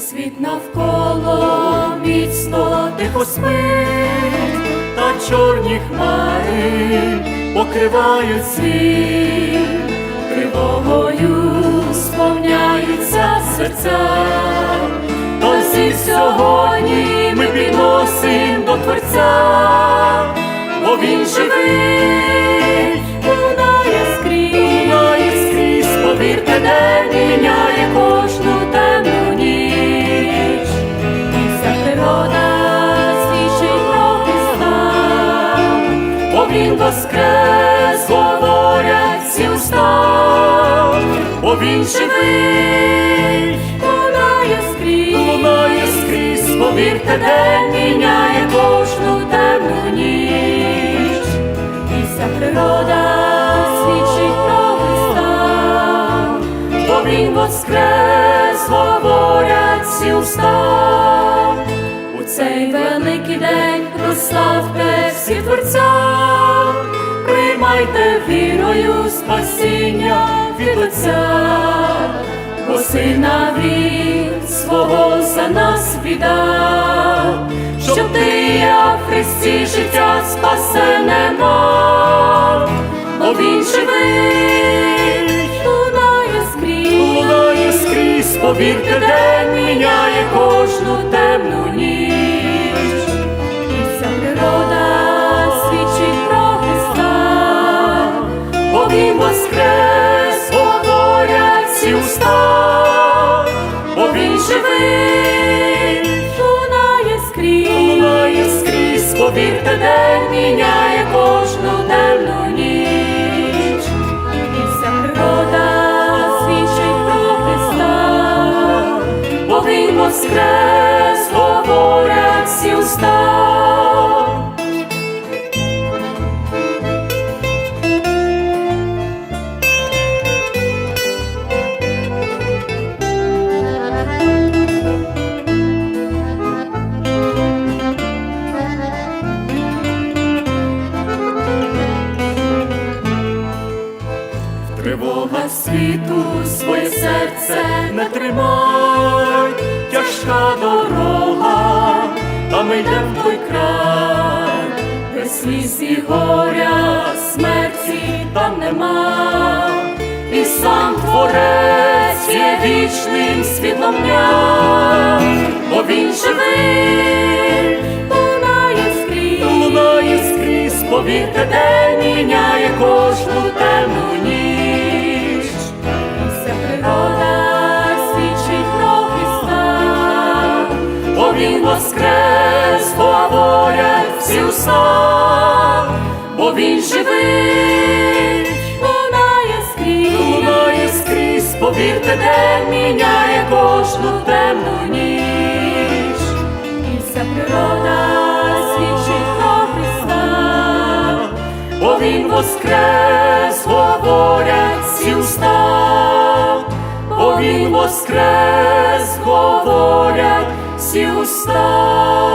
Світ навколо міцно тихо спить, та чорні хмари покривають світ, тривогою сповняються серця, Тож сьогодні ми підносим до Творця, бо він живий, лунає скрізь, лунає скрізь, повірте, де міняє кожну темну ніч, і вся природа свідчить про Христа, бо він воскрес, він живий, лунає скрізь, лунає скрізь, повірте, день міняє кожну темну ніч, і вся природа свідчить про Христа, бо він воскрес, говорять всі уста. У цей великий день прославте всі творця, приймайте вірою спасіння від Отця, бо сина він свого за нас віддав, щоб ти я в Христі життя спасене мав, бо він живий, лунає скрізь, лунає скрізь, повірте, день міняє кожну темну ніч, і вся природа свідчить про Христа, бо він воскрес, повірте, день міняє кожну темну ніч, і вся природа свідчить про Христа, бо він воскрес, говорять всі уста. Тривога світу своє серце не тримай, тяжка дорога, а ми йдем в той край, де сліз і горя, смерті там нема, і сам творець є вічним світлом дня, бо він живий, лунає скрізь, лунає скрізь, повірте, день міняє кожну він воскрес, говорять всі уста, бо він живий, лунає скрізь, лунає скрізь, повірте, день міняє кожну темну ніч, і вся природа свідчить про Христа, бо він воскрес, говорять всі уста, бо він воскрес, говорять всі уста.